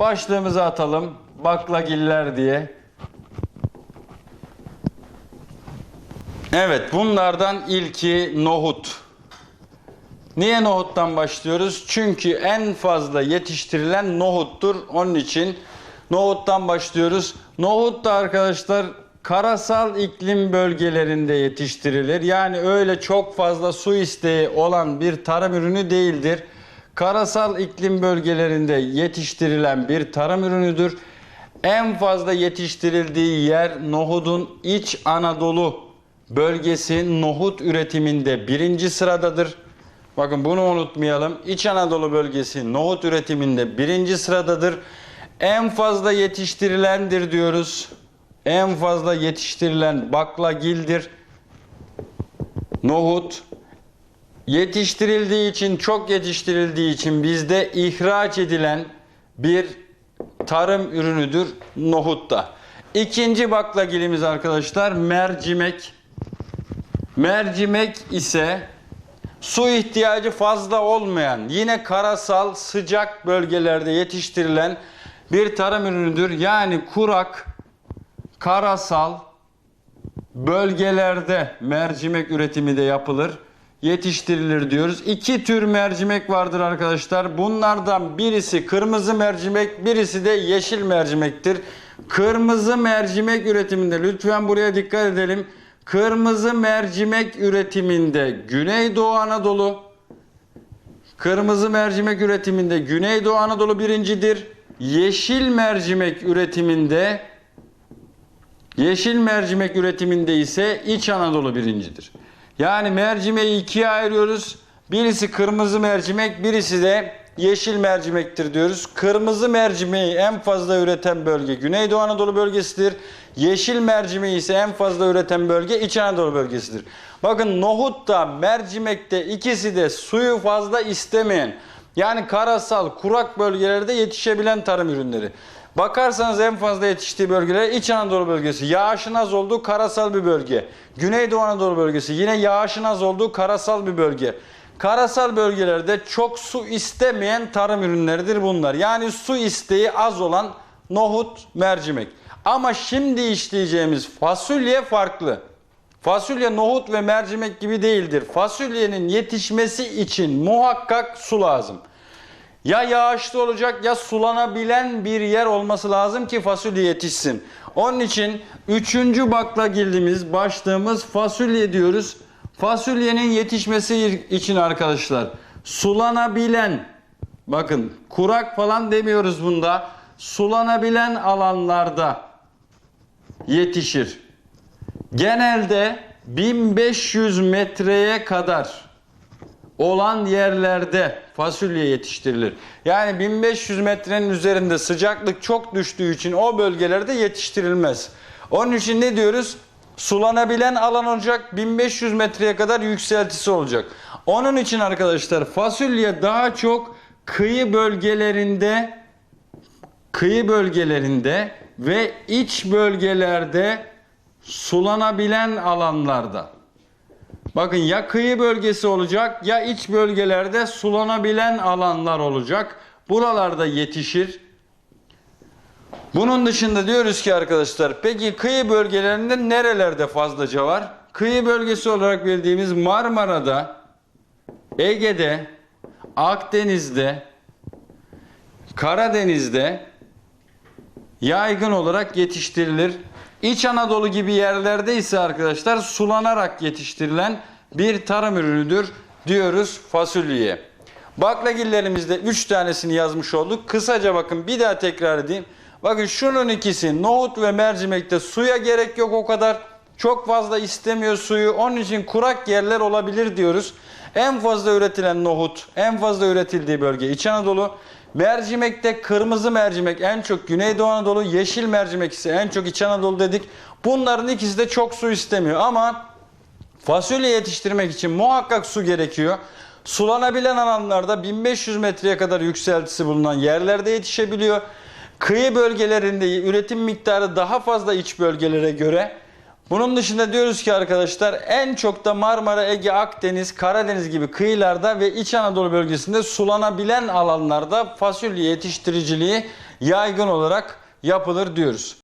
Başlığımızı atalım. Baklagiller diye. Evet bunlardan ilki nohut. Niye nohuttan başlıyoruz? Çünkü en fazla yetiştirilen nohuttur. Onun için nohuttan başlıyoruz. Nohut da arkadaşlar karasal iklim bölgelerinde yetiştirilir. Yani öyle çok fazla su isteği olan bir tarım ürünü değildir. Karasal iklim bölgelerinde yetiştirilen bir tarım ürünüdür. En fazla yetiştirildiği yer nohudun iç Anadolu bölgesi nohut üretiminde birinci sıradadır. Bakın bunu unutmayalım. İç Anadolu bölgesi nohut üretiminde birinci sıradadır. En fazla yetiştirilendir diyoruz. En fazla yetiştirilen baklagildir. Nohut yetiştirildiği için, çok yetiştirildiği için bizde ihraç edilen bir tarım ürünüdür nohut da. İkinci baklagilimiz arkadaşlar mercimek. Mercimek ise su ihtiyacı fazla olmayan, yine karasal, sıcak bölgelerde yetiştirilen bir tarım ürünüdür. Yani kurak, karasal bölgelerde mercimek üretimi de yapılır, yetiştirilir diyoruz. İki tür mercimek vardır arkadaşlar. Bunlardan birisi kırmızı mercimek, birisi de yeşil mercimektir. Kırmızı mercimek üretiminde lütfen buraya dikkat edelim. Kırmızı mercimek üretiminde Güneydoğu Anadolu, Kırmızı mercimek üretiminde Güneydoğu Anadolu birincidir. Yeşil mercimek üretiminde Yeşil mercimek üretiminde ise İç Anadolu birincidir. Yani mercimeği ikiye ayırıyoruz. Birisi kırmızı mercimek, birisi de yeşil mercimektir diyoruz. Kırmızı mercimeği en fazla üreten bölge Güneydoğu Anadolu bölgesidir. Yeşil mercimeği ise en fazla üreten bölge İç Anadolu bölgesidir. Bakın nohut da mercimekte ikisi de suyu fazla istemeyen yani karasal kurak bölgelerde yetişebilen tarım ürünleri. Bakarsanız en fazla yetiştiği bölgeler İç Anadolu bölgesi. Yağışın az olduğu karasal bir bölge. Güneydoğu Anadolu bölgesi yine yağışın az olduğu karasal bir bölge. Karasal bölgelerde çok su istemeyen tarım ürünleridir bunlar. Yani su isteği az olan nohut, mercimek. Ama şimdi işleyeceğimiz fasulye farklı. Fasulye nohut ve mercimek gibi değildir. Fasulyenin yetişmesi için muhakkak su lazım. Ya yağışlı olacak ya sulanabilen bir yer olması lazım ki fasulye yetişsin. Onun için üçüncü baklagilimiz başlığımız fasulye diyoruz. Fasulyenin yetişmesi için arkadaşlar sulanabilen bakın kurak falan demiyoruz bunda sulanabilen alanlarda yetişir. Genelde 1500 metreye kadar olan yerlerde fasulye yetiştirilir. Yani 1500 metrenin üzerinde sıcaklık çok düştüğü için o bölgelerde yetiştirilmez. Onun için ne diyoruz? Sulanabilen alan olacak 1500 metreye kadar yükseltisi olacak. Onun için arkadaşlar fasulye daha çok kıyı bölgelerinde kıyı bölgelerinde ve iç bölgelerde sulanabilen alanlarda Bakın ya kıyı bölgesi olacak ya iç bölgelerde sulanabilen alanlar olacak. Buralarda yetişir. Bunun dışında diyoruz ki arkadaşlar peki kıyı bölgelerinde nerelerde fazlaca var? Kıyı bölgesi olarak bildiğimiz Marmara'da, Ege'de, Akdeniz'de, Karadeniz'de yaygın olarak yetiştirilir. İç Anadolu gibi yerlerde ise arkadaşlar sulanarak yetiştirilen bir tarım ürünüdür diyoruz fasulyeye. Baklagillerimizde 3 tanesini yazmış olduk. Kısaca bakın bir daha tekrar edeyim. Bakın şunun ikisi nohut ve mercimekte suya gerek yok o kadar. Çok fazla istemiyor suyu. Onun için kurak yerler olabilir diyoruz. En fazla üretilen nohut, en fazla üretildiği bölge İç Anadolu. Mercimekte kırmızı mercimek en çok Güneydoğu Anadolu, yeşil mercimek ise en çok İç Anadolu dedik. Bunların ikisi de çok su istemiyor ama fasulye yetiştirmek için muhakkak su gerekiyor. Sulanabilen alanlarda 1500 metreye kadar yükseltisi bulunan yerlerde yetişebiliyor. Kıyı bölgelerinde üretim miktarı daha fazla iç bölgelere göre Bunun dışında diyoruz ki arkadaşlar en çok da Marmara, Ege, Akdeniz, Karadeniz gibi kıyılarda ve İç Anadolu bölgesinde sulanabilen alanlarda fasulye yetiştiriciliği yaygın olarak yapılır diyoruz.